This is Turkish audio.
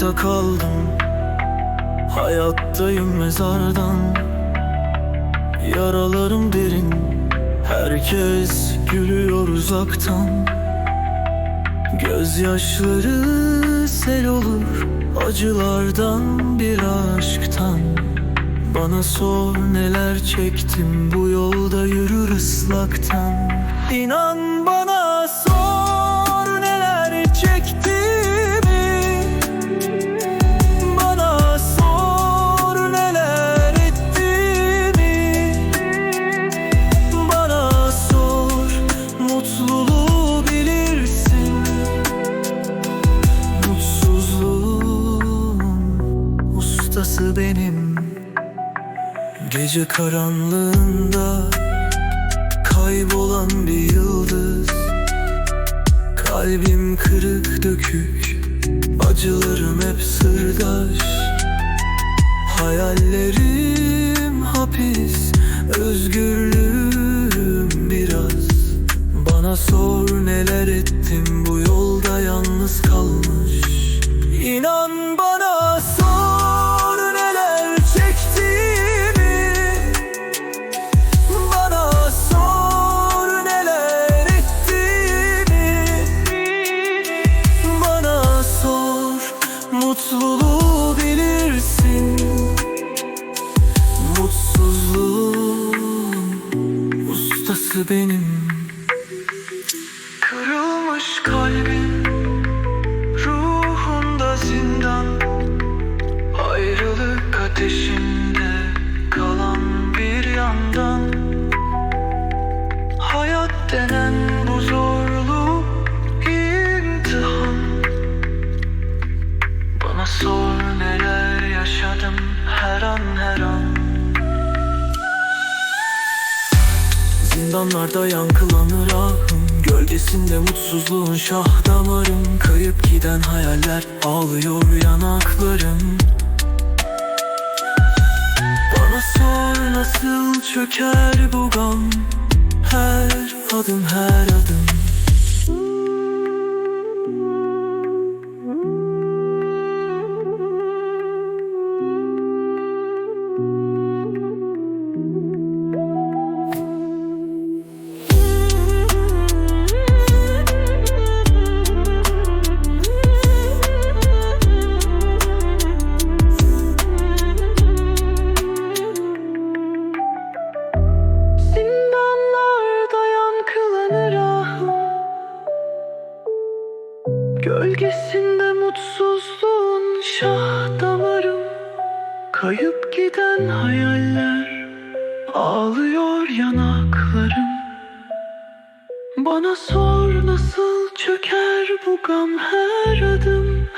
kaldım. Hayattayım mezardan. Yaralarım derin. Herkes gülüyor uzaktan. Gözyaşları sel olur Acılardan bir aşktan. Bana sor neler çektim Bu yolda yürür ıslaktan. İnan bana Gece karanlığında kaybolan bir yıldız. Kalbim kırık dökük Acılarım hep sırdaş. Hayallerim hapis Özgürlüğüm biraz. Bana sor neler ettim Bu yolda yalnız kalmış. İnan bana ustası benim Zindanlarda yankılanır ahım. Gölgesinde mutsuzluğun şah damarım Kayıp giden hayaller ağlıyor yanaklarım. Bana sor nasıl çöker bu gam? Her adım her adım Gölgesinde mutsuzluğun şah damarım Kayıp giden hayaller Ağlıyor yanaklarım. Bana sor nasıl çöker bu gam her adım